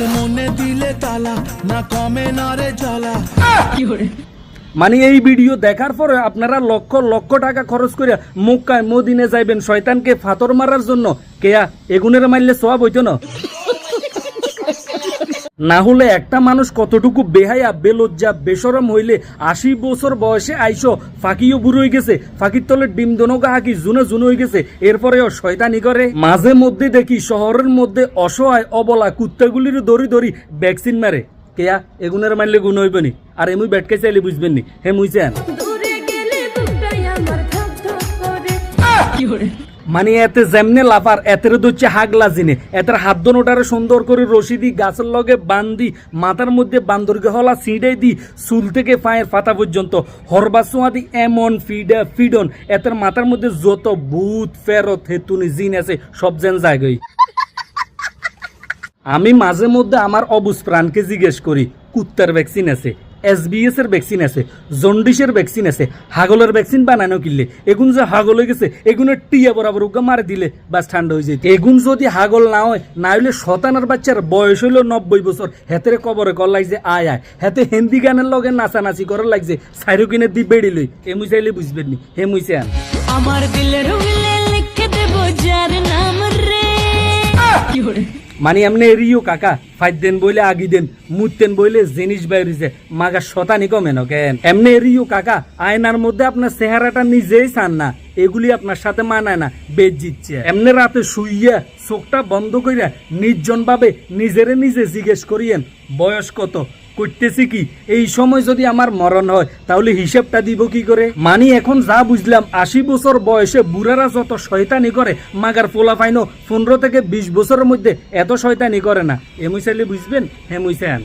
আর মনে দিলে তালা, না কমে না রে জ্বালা। মানে এই ভিডিও দেখার পরে আপনারা লক্ষ লক্ষ টাকা খরচ করে মক্কায় মদিনে যাইবেন, শয়তানকে ফাতর মারার জন্য। কেয়া, এগুনের মারলে সব হইতো না? না হলে একটা মানুষ কতটুকু বেহায়া বেলজ্জা বেসরম হইলে আশি বছর বয়সে আইসো ফাঁকিও বুড়ো হয়ে গেছে ফাঁকির তলে ডিম দনগা হাকি জুনে জুনে হয়ে গেছে এরপরেও শয়তানি করে। মাঝে মধ্যে দেখি শহরের মধ্যে অসহায় অবলা কুত্তাগুলির দড়ি দড়ি ভ্যাকসিন মারে। কেয়া এগুনের মারলে গুণ হইব নি? আর এমুই ব্যাটকে চাইলে বুঝবেন নি। হে মুইছেন। দূরে মানে এতে যেমনে লাফার, এতের দচ্ছে হাগলা জিনে। এতের হাত দোনোটারে সুন্দর করে রশি দি গাছের লগে বান্ধি মাথার মধ্যে বান্দরকে হলা সিঁড়ে দি চুল থেকে পায়ের ফাতা পর্যন্ত। হরবাসুয়া দি এমন ফিডা, ফিডন, এতের মাথার মধ্যে যত ভূত, ফেরত, হেতুনি, জিন আছে, সব যেন জায়গায়। আমি মাঝে মধ্যে আমার অবুজ প্রাণকে জিজ্ঞেস করি, কুত্তার ভ্যাকসিন আছে? এসবিএস এর ভ্যাকসিন আছে জন্ডিসের ভ্যাকসিন আছে হাগলের ভ্যাকসিন বানানো কিনলে। এগুন যে হাগল হয়ে গেছে এগুনের টিয়া বরাবর উগা মারে দিলে বাস ঠান্ডা হয়ে যেত। এগুন যদি হাগল না হয় না হইলে শতানার বাচ্চার বয়স হইল নব্বই বছর। হেতের কবরে কর লাগছে আয় আয়। হেতে হিন্দি গানের লগে নাচানাচি করার লাগছে সাইরো কিনে দি বেড়ি লই। এমুই চাইলে বুঝবেন নি হে মুইছে আন। আমার দিলের লিখে দেব যার নাম রে। মানে এমনি এরিও, কাকা। ফাইট দেন বইলে আগি দেন মুতেন বইলে জিনিস বাইরিছে। মাগা শতানি কমে কেন? এমনি এরিও, কাকা, আয়নার মধ্যে আপনার চেহারাটা নিজেই চান না। এগুলি আপনার সাথে মানায় না, বেদ জিতছে। এমনি রাতে শুইয়া চোখটা বন্ধ করিয়া নির্জনভাবে নিজেরে নিজে জিজ্ঞেস করিয়েন, বয়স কত? করতেছি কি? এই সময় যদি আমার মরণ হয় তাহলে হিসেবটা দিব কি করে? মানি এখন যা বুঝলাম আশি বছর বয়সে বুড়ারা যত শয়তানি করে মাগার পোলা ফাইনো পনেরো থেকে বিশ বছরের মধ্যে এত শয়তানি করে না। এমুই চাইলে বুঝবেন হেমুই চান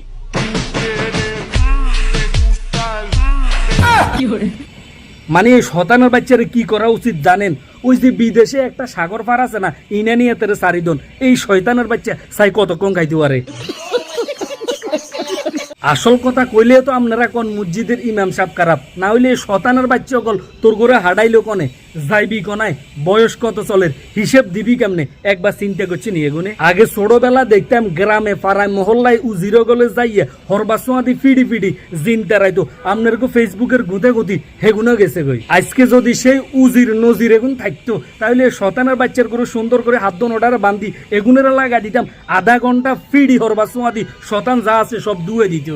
মানে এই শতানের বাচ্চারা কি করা উচিত জানেন? ওই যে বিদেশে একটা সাগর পার আছে না ইনা নিয়ে তেরে সারিদন এই শয়তানের বাচ্চা সাই কতক্ষণ খাইতে পারে? আসল কথা কইলে তো আপনারা কোন মসজিদের ইমাম সাহেব খারাপ। না হইলে শতানের বাচ্চা অকল তোর করে হাডাইলো কনে? যাইবি কনায়? বয়স কত চলের? হিসেব দিবি কেমনে? একবার চিন্তা করছি নি এগুনে আগে ছোটবেলা দেখতাম গ্রামে, পাড়ায়, মহল্লায় উজিরো গলে যাইয়ে হরবা সোয়াদি ফিডি ফিডি জিন তেরাইতো আপনার কো ফেসবুকের গুঁতে গুতি হেগুনো গেছে গই আজকে যদি সেই উজির নজির এগুন থাকতো, তাহলে শতানের বাচ্চার করে সুন্দর করে হাত দোন ওটারে বান্ধি এগুনের লাগা দিতাম। আধা ঘণ্টা ফিডি হরবা সোয়াদি শতান যা আছে সব দুয়ে দিত।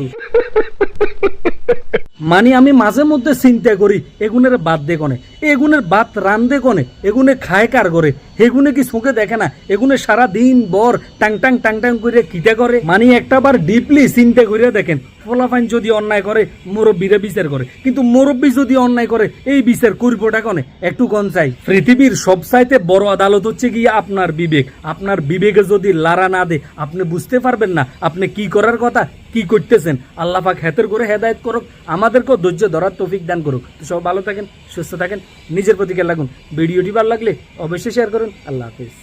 মানে আমি মাঝে মধ্যে চিন্তা করি এগুনের বাদ দে কনে। এগুনের বাত রান্ধে কনে? এগুনে খায় কার করে এগুনে কি চোখে দেখে না? এগুনে সারা দিন বর টাং টাং টাং টাং করে কিটা করে? মানে একটা বার ডিপলি চিন্তা করে দেখেন, ফলাফাইন যদি অন্যায় করে, মুরব্বীরা বিচার করে। কিন্তু মুরব্বী যদি অন্যায় করে, এই বিচার করবোটা কনে? একটু কন চাই? পৃথিবীর সবচাইতে বড় আদালত হচ্ছে গিয়ে আপনার বিবেক। আপনার বিবেকে যদি লারা না দে, আপনি বুঝতে পারবেন না আপনি কি করার কথা, কি করতেছেন। আল্লাহ পাক হেতের করে হেদায়ত করুক, আমাদেরকেও ধৈর্য ধরার তৌফিক দান করুক। সব ভালো থাকেন, সুস্থ থাকেন। নিজের প্রতি খেয়াল রাখুন। ভিডিওটি ভালো লাগলে অবশ্যই শেয়ার করুন। আল্লাহ হাফিজ।